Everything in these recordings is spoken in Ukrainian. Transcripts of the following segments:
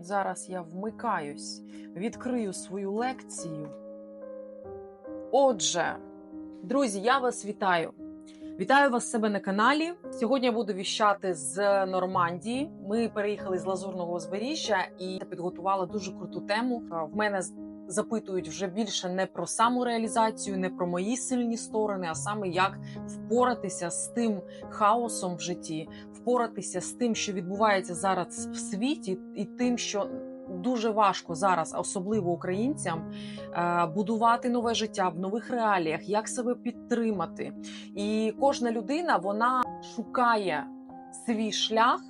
Зараз я вмикаюсь, відкрию свою лекцію. Отже, друзі, я вас вітаю. Вітаю вас себе на каналі. Сьогодні я буду віщати з Нормандії. Ми переїхали з Лазурного узбережжя і підготувала дуже круту тему. В мене запитують вже більше не про самореалізацію, не про мої сильні сторони, а саме як впоратися з тим хаосом в житті, впоратися з тим, що відбувається зараз в світі, і тим, що дуже важко зараз, особливо українцям, е, будувати нове життя в нових реаліях, як себе підтримати. І кожна людина вона шукає свій шлях,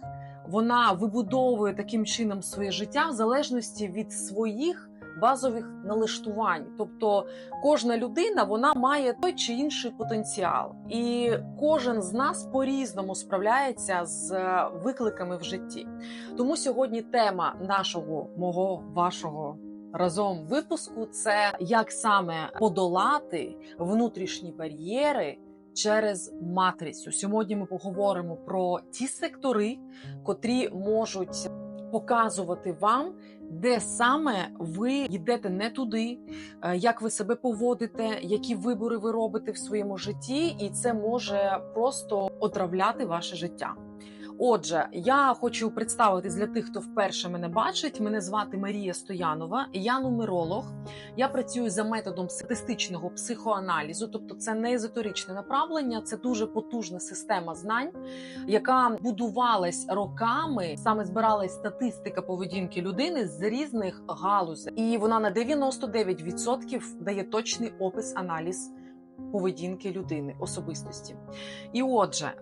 вона вибудовує таким чином своє життя в залежності від своїх. Базових налаштувань, тобто кожна людина вона має той чи інший потенціал, і кожен з нас по-різному справляється з е, викликами в житті. Тому сьогодні тема нашого мого вашого разом випуску це як саме подолати внутрішні бар'єри. Через матрицю сьогодні ми поговоримо про ті сектори, котрі можуть показувати вам, де саме ви йдете не туди, е, як ви себе поводите, які вибори ви робите в своєму житті, і це може просто отравляти ваше життя. Отже, я хочу представитись для тих, хто вперше мене бачить. Мене звати Марія Стоянова, я нумеролог. Я працюю за методом статистичного психоаналізу, тобто це не езотеричне направлення, це дуже потужна система знань, яка будувалась роками. Саме збиралась статистика поведінки людини з різних галузей, і вона на 99% дає точний опис аналіз поведінки людини, особистості. І отже,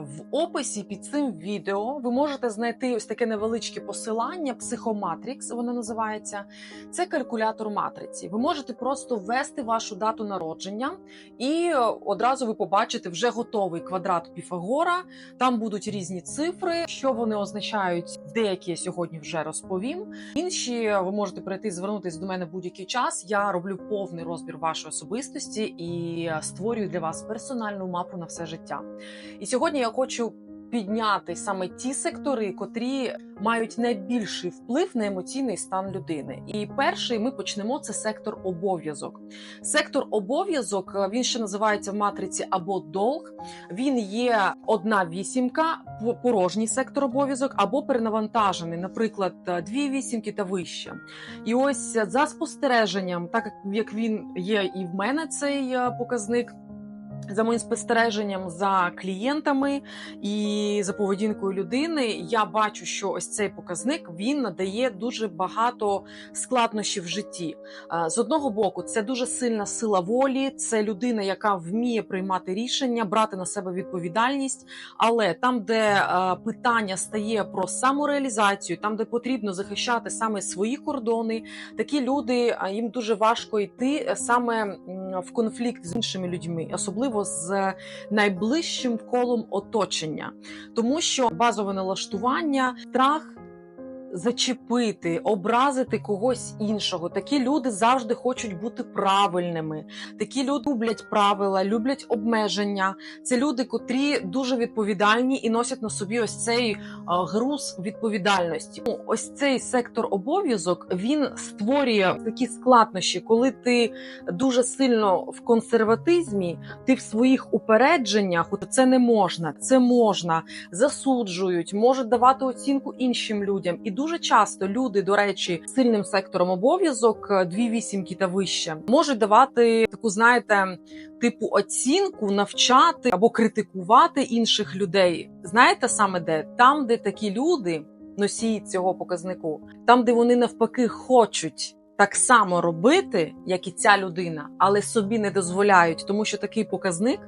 в описі під цим відео ви можете знайти ось таке невеличке посилання, психоматрікс, воно називається. Це калькулятор матриці. Ви можете просто ввести вашу дату народження, і одразу ви побачите вже готовий квадрат Піфагора. Там будуть різні цифри, що вони означають. Деякі я сьогодні вже розповім. Інші ви можете прийти звернутися до мене в будь-який час. Я роблю повний розбір вашої особистості і створюю для вас персональну мапу на все життя. І сьогодні я хочу підняти саме ті сектори, котрі мають найбільший вплив на емоційний стан людини. І перший ми почнемо це сектор обов'язок. Сектор обов'язок він ще називається в матриці або долг. Він є одна вісімка, порожній сектор обов'язок, або перенавантажений, наприклад, дві вісімки та вище. І ось за спостереженням, так як він є і в мене цей показник. За моїм спостереженням за клієнтами і за поведінкою людини, я бачу, що ось цей показник він надає дуже багато складнощів в житті. З одного боку, це дуже сильна сила волі, це людина, яка вміє приймати рішення, брати на себе відповідальність. Але там, де питання стає про самореалізацію, там де потрібно захищати саме свої кордони, такі люди їм дуже важко йти саме в конфлікт з іншими людьми, особливо з найближчим колом оточення, тому що базове налаштування, страх. Зачепити, образити когось іншого. Такі люди завжди хочуть бути правильними. Такі люди люблять правила, люблять обмеження. Це люди, котрі дуже відповідальні і носять на собі ось цей груз відповідальності. Ну, ось цей сектор обов'язок він створює такі складнощі, коли ти дуже сильно в консерватизмі, ти в своїх упередженнях це не можна, це можна засуджують, можуть давати оцінку іншим людям і дуже часто люди, до речі, сильним сектором обов'язок, дві вісімки та вище, можуть давати таку, знаєте, типу оцінку, навчати або критикувати інших людей. Знаєте саме де там, де такі люди носії цього показнику, там, де вони навпаки хочуть. Так само робити, як і ця людина, але собі не дозволяють, тому що такий показник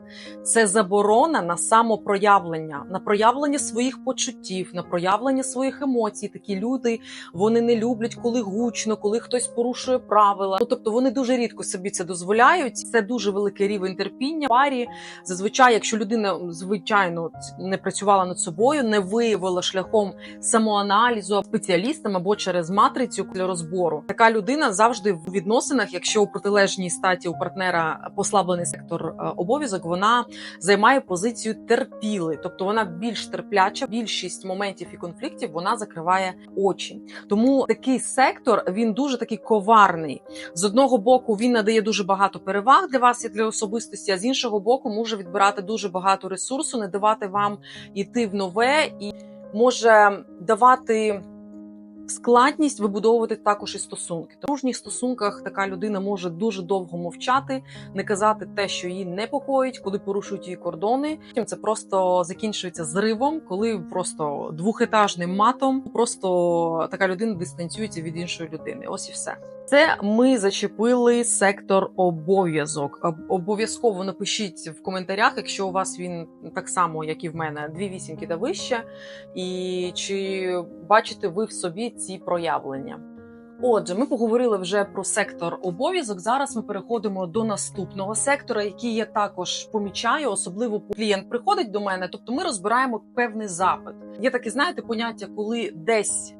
це заборона на самопроявлення, на проявлення своїх почуттів, на проявлення своїх емоцій. Такі люди вони не люблять, коли гучно, коли хтось порушує правила. Ну, тобто вони дуже рідко собі це дозволяють. Це дуже великий рівень терпіння. Парі зазвичай, якщо людина звичайно не працювала над собою, не виявила шляхом самоаналізу спеціалістам або через матрицю розбору, така людина людина завжди в відносинах, якщо у протилежній статі у партнера послаблений сектор е, обов'язок, вона займає позицію терпіли, тобто вона більш терпляча. Більшість моментів і конфліктів вона закриває очі. Тому такий сектор він дуже такий коварний. З одного боку він надає дуже багато переваг для вас і для особистості, а з іншого боку, може відбирати дуже багато ресурсу, не давати вам йти в нове і може давати. Складність вибудовувати також і стосунки. В дружніх стосунках така людина може дуже довго мовчати, не казати те, що її непокоїть, коли порушують її кордони. Це просто закінчується зривом, коли просто двохетажним матом просто така людина дистанціюється від іншої людини. Ось і все. Це ми зачепили сектор обов'язок. Обов'язково напишіть в коментарях, якщо у вас він так само, як і в мене, дві вісімки та вище, і чи бачите ви в собі ці проявлення. Отже, ми поговорили вже про сектор обов'язок. Зараз ми переходимо до наступного сектора, який я також помічаю, особливо клієнт приходить до мене. Тобто, ми розбираємо певний запит. Є таке, знаєте, поняття, коли десь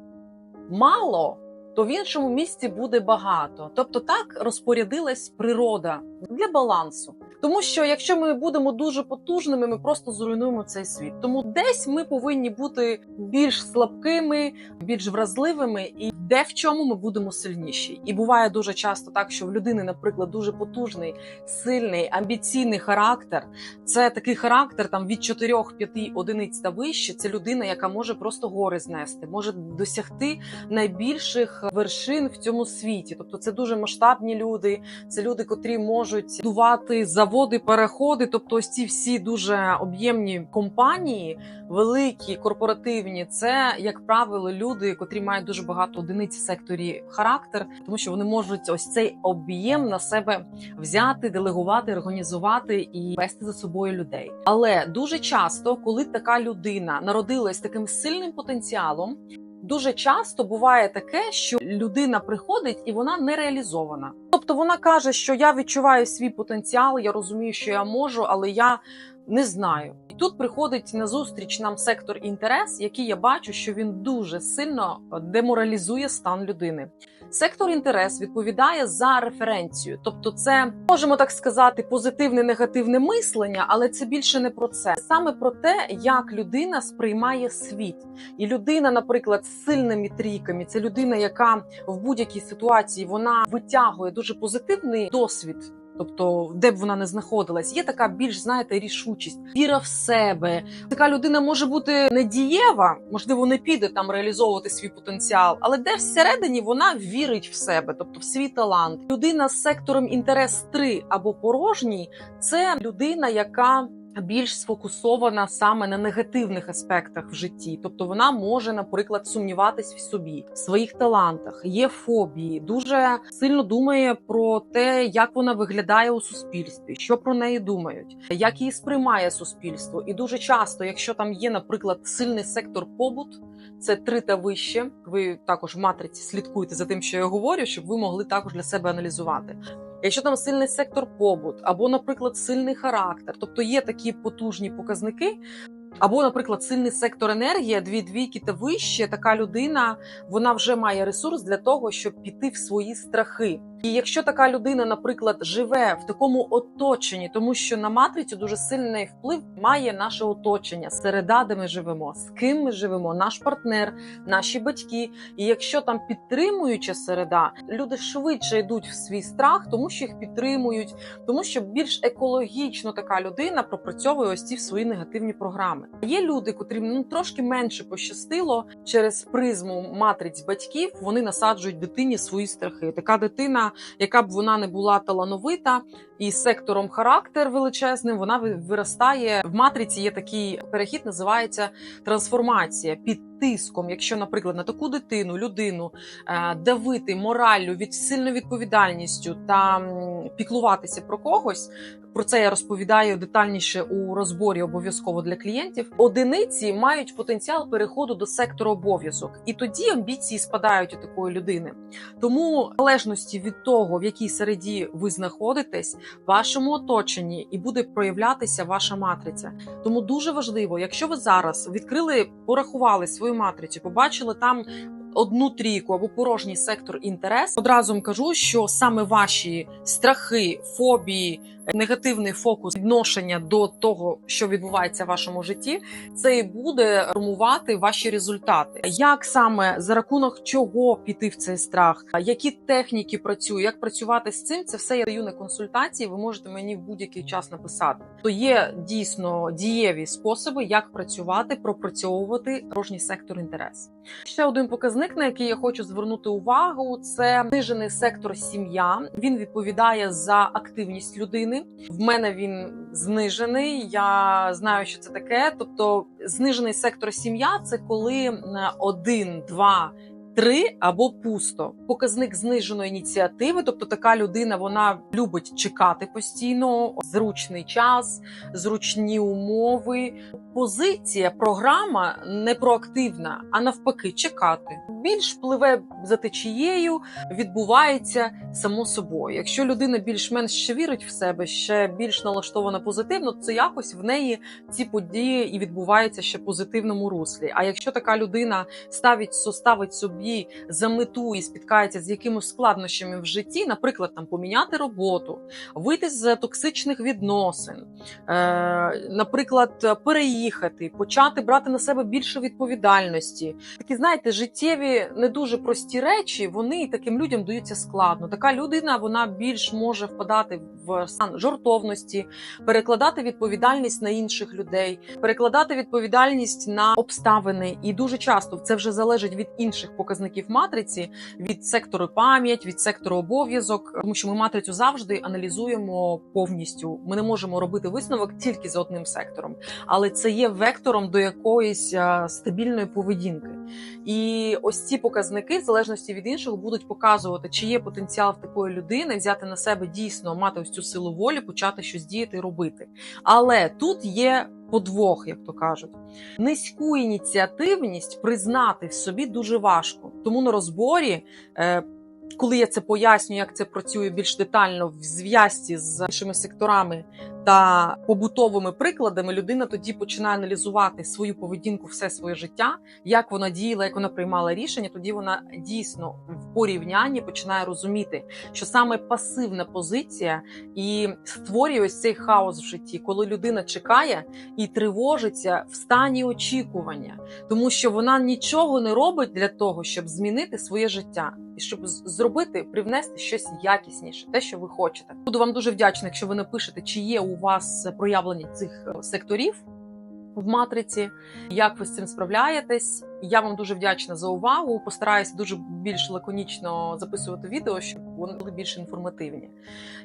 мало, то в іншому місці буде багато. Тобто, так розпорядилась природа для балансу. Тому що якщо ми будемо дуже потужними, ми просто зруйнуємо цей світ. Тому десь ми повинні бути більш слабкими, більш вразливими, і де в чому ми будемо сильніші. І буває дуже часто так, що в людини, наприклад, дуже потужний, сильний, амбіційний характер. Це такий характер там від 4-5 одиниць та вище. Це людина, яка може просто гори знести, може досягти найбільших вершин в цьому світі. Тобто, це дуже масштабні люди. Це люди, котрі можуть будувати заводи, переходи. Тобто, ось ці всі дуже об'ємні компанії, великі корпоративні. Це як правило люди, котрі мають дуже багато одиниць секторі характер, тому що вони можуть ось цей об'єм на себе взяти, делегувати, організувати і вести за собою людей. Але дуже часто, коли така людина народилась таким сильним потенціалом. Дуже часто буває таке, що людина приходить і вона не реалізована. Тобто вона каже, що я відчуваю свій потенціал, я розумію, що я можу, але я не знаю. І тут приходить на зустріч нам сектор інтерес, який я бачу, що він дуже сильно деморалізує стан людини. Сектор інтерес відповідає за референцію, тобто, це можемо так сказати, позитивне негативне мислення, але це більше не про це. Саме про те, як людина сприймає світ, і людина, наприклад, з сильними трійками, це людина, яка в будь-якій ситуації вона витягує дуже позитивний досвід. Тобто, де б вона не знаходилась, є така більш знаєте рішучість, віра в себе. Така людина може бути не дієва, можливо, не піде там реалізовувати свій потенціал, але де всередині вона вірить в себе, тобто в свій талант. Людина з сектором інтерес 3 або порожній це людина, яка більш сфокусована саме на негативних аспектах в житті, тобто вона може, наприклад, сумніватись в собі, в своїх талантах, є фобії, дуже сильно думає про те, як вона виглядає у суспільстві, що про неї думають, як її сприймає суспільство. І дуже часто, якщо там є, наприклад, сильний сектор побут, це три та вище. Ви також в матриці слідкуєте за тим, що я говорю, щоб ви могли також для себе аналізувати. Якщо там сильний сектор побут, або, наприклад, сильний характер, тобто є такі потужні показники. Або, наприклад, сильний сектор енергія, дві двійки та вище, така людина вона вже має ресурс для того, щоб піти в свої страхи. І якщо така людина, наприклад, живе в такому оточенні, тому що на матрицю дуже сильний вплив має наше оточення, середа, де ми живемо, з ким ми живемо, наш партнер, наші батьки. І якщо там підтримуюча середа, люди швидше йдуть в свій страх, тому що їх підтримують, тому що більш екологічно така людина пропрацьовує ось ці свої негативні програми. Є люди, котрим ну трошки менше пощастило через призму матриць батьків. Вони насаджують дитині свої страхи. Така дитина, яка б вона не була талановита і сектором характер величезним, вона виростає в матриці. Є такий перехід, називається трансформація під тиском. Якщо, наприклад, на таку дитину, людину е, давити мораллю від сильною відповідальністю та піклуватися про когось. Про це я розповідаю детальніше у розборі обов'язково для клієнтів. Одиниці мають потенціал переходу до сектору обов'язок, і тоді амбіції спадають у такої людини. Тому в залежності від того, в якій середі ви знаходитесь, в вашому оточенні і буде проявлятися ваша матриця. Тому дуже важливо, якщо ви зараз відкрили, порахували свою матрицю, побачили там одну трійку або порожній сектор інтерес. Одразу кажу, що саме ваші страхи, фобії, негативний фокус відношення до того, що відбувається в вашому житті, це і буде формувати ваші результати. Як саме за рахунок чого піти в цей страх, які техніки працюють, як працювати з цим, це все я даю на консультації. Ви можете мені в будь-який час написати. То є дійсно дієві способи, як працювати, пропрацьовувати порожній сектор інтерес. Ще один показник, на який я хочу звернути увагу, це знижений сектор сім'я. Він відповідає за активність людини. В мене він знижений. Я знаю, що це таке. Тобто, знижений сектор сім'я це коли один, два. Три або пусто показник зниженої ініціативи, тобто така людина вона любить чекати постійно, зручний час, зручні умови. Позиція, програма не проактивна, а навпаки, чекати. Більш пливе за течією, відбувається само собою. Якщо людина більш-менш ще вірить в себе, ще більш налаштована позитивно, то якось в неї ці події і відбуваються ще в позитивному руслі. А якщо така людина ставить ставить собі за мету і спіткається з якимось складнощами в житті, наприклад, там поміняти роботу, вийти з токсичних відносин, е, наприклад, переїхати, почати брати на себе більше відповідальності. Такі, знаєте, життєві не дуже прості речі, вони таким людям даються складно. Така людина вона більш може впадати в стан жортовності, перекладати відповідальність на інших людей, перекладати відповідальність на обставини. І дуже часто це вже залежить від інших показників матриці, від сектору пам'ять, від сектору обов'язок, тому що ми матрицю завжди аналізуємо повністю. Ми не можемо робити висновок тільки за одним сектором, але це є вектором до якоїсь стабільної поведінки. І ось ці показники, в залежності від іншого, будуть показувати, чи є потенціал в такої людини взяти на себе дійсно мати ось цю силу волі, почати щось діяти робити. Але тут є подвох, як то кажуть. Низьку ініціативність признати в собі дуже важко. Тому на розборі. Е, коли я це пояснюю, як це працює більш детально в зв'язці з іншими секторами та побутовими прикладами, людина тоді починає аналізувати свою поведінку все своє життя, як вона діяла, як вона приймала рішення. Тоді вона дійсно в порівнянні починає розуміти, що саме пасивна позиція і створює ось цей хаос в житті, коли людина чекає і тривожиться в стані очікування, тому що вона нічого не робить для того, щоб змінити своє життя і щоб зробити, привнести щось якісніше, те, що ви хочете. Буду вам дуже вдячна, якщо ви напишете, чи є у вас проявлення цих е, секторів в матриці, як ви з цим справляєтесь. Я вам дуже вдячна за увагу. Постараюся дуже більш лаконічно записувати відео, щоб вони були більш інформативні.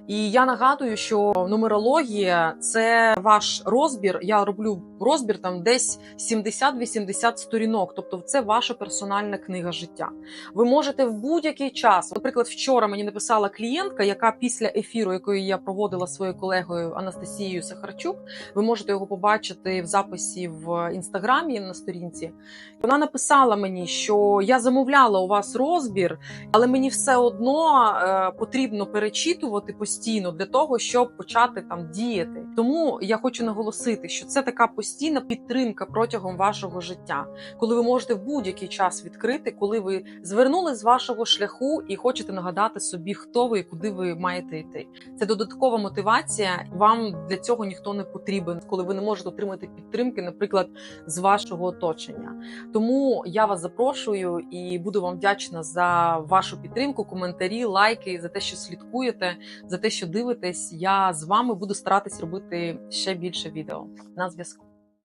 І я нагадую, що нумерологія це ваш розбір. Я роблю розбір там десь 70-80 сторінок, тобто це ваша персональна книга життя. Ви можете в будь-який час, наприклад, вчора мені написала клієнтка, яка після ефіру, якої я проводила своєю колегою Анастасією Сахарчук, ви можете його побачити в записі в інстаграмі на сторінці. Вона написала мені, що я замовляла у вас розбір, але мені все одно е, потрібно перечитувати постійно для того, щоб почати там діяти. Тому я хочу наголосити, що це така постійна підтримка протягом вашого життя, коли ви можете в будь-який час відкрити, коли ви звернули з вашого шляху і хочете нагадати собі, хто ви і куди ви маєте йти. Це додаткова мотивація. Вам для цього ніхто не потрібен, коли ви не можете отримати підтримки, наприклад, з вашого оточення. Тому я вас запрошую і буду вам вдячна за вашу підтримку, коментарі, лайки, за те, що слідкуєте, за те, що дивитесь. Я з вами буду старатись робити ще більше відео на зв'язку.